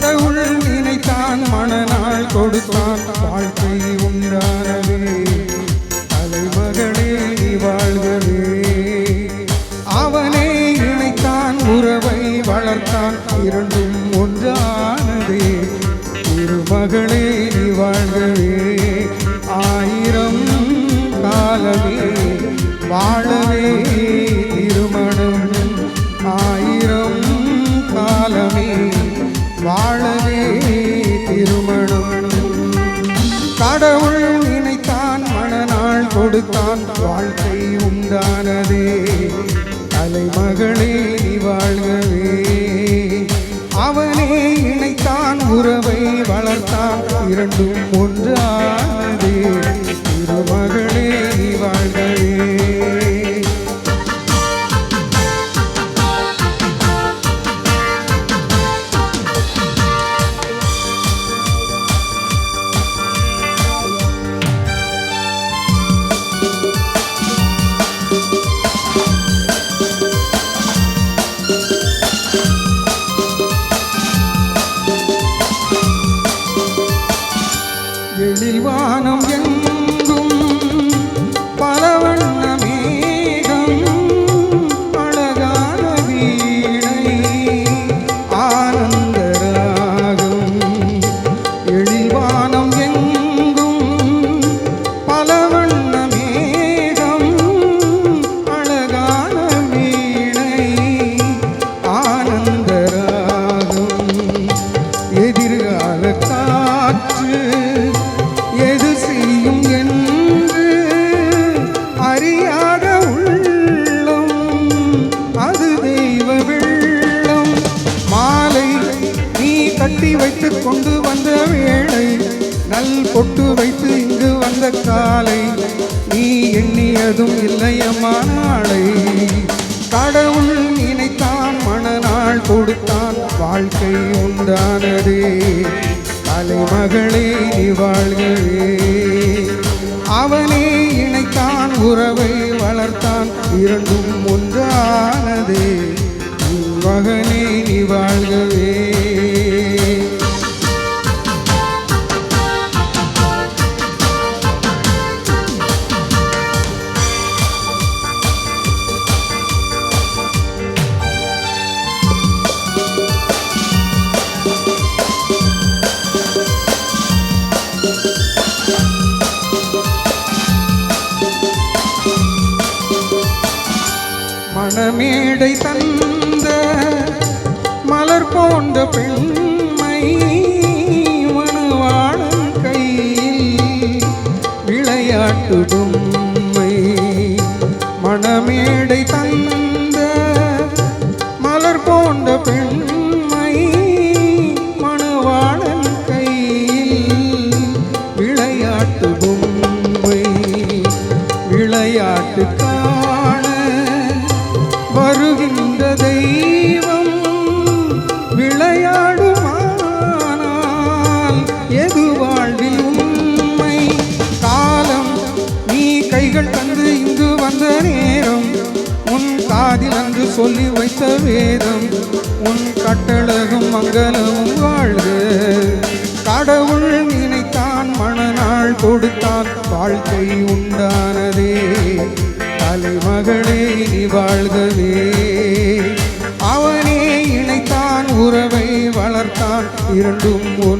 கடவுள் நினைத்தான் மனநாள் கொடுத்தான். வாழ்க்கை உண்டானதே. தலைமகளே நீ வாழ்கவே. அவனே இணைத்தான் உறவை வளர்த்தான். இரண்டும் ஒன்றானதே. திருமகளே நீ வாழ்கவே. கொடுத்தான் வாழ்க்கை உண்டானதே. தலைமகளே நீ வாழ்கவே. அவனே இணைத்தான் உறவை வளர்த்தான். இரண்டும் ஒன்றானதே எழில் கொண்டு வந்த வேளை நல் பொட்டு வைத்து இங்கு வந்த காலை நீ எண்ணியதும் இல்லையம்மா நாளை. கடவுள் நினைத்தான் மனநாள் கொடுத்தான் வாழ்க்கை உண்டானதே. தலைமகளே நீ வாழ்கவே. அவனே இணைத்தான் உறவை வளர்த்தான் இரண்டும் ஒன்றானதே. மகனே நீ வாழ்கவே. மணமேடை தந்த மலர் போன்ற பெண்மை மணவாளன் கையில் விளையாட்டுடும் பொம்மை. மணமேடை தந்த மலர் போன்ற பெண்மை மணவாளன் கையில் விளையாட்டு பொம்மை. விளையாட்டு கா வருகின்ற தெய்வம் விளையாடுமானால் எது வாழ்வில் உண்மை? காலம் நீ கைகள் தந்து இங்கு வந்த நேரம் உன் காதில் அன்று சொல்லி வைத்த வேதம் உன் கட்டழகும் மங்களமும் வாழ்க. கடவுள் நினைத்தான் மனநாள் கொடுத்தான் வாழ்க்கை உண்டானதே. தலைமகளே வாழ்கவே. அவனே இணைத்தான் உறவை வளர்த்தான் இரண்டும் ஒன்றானதே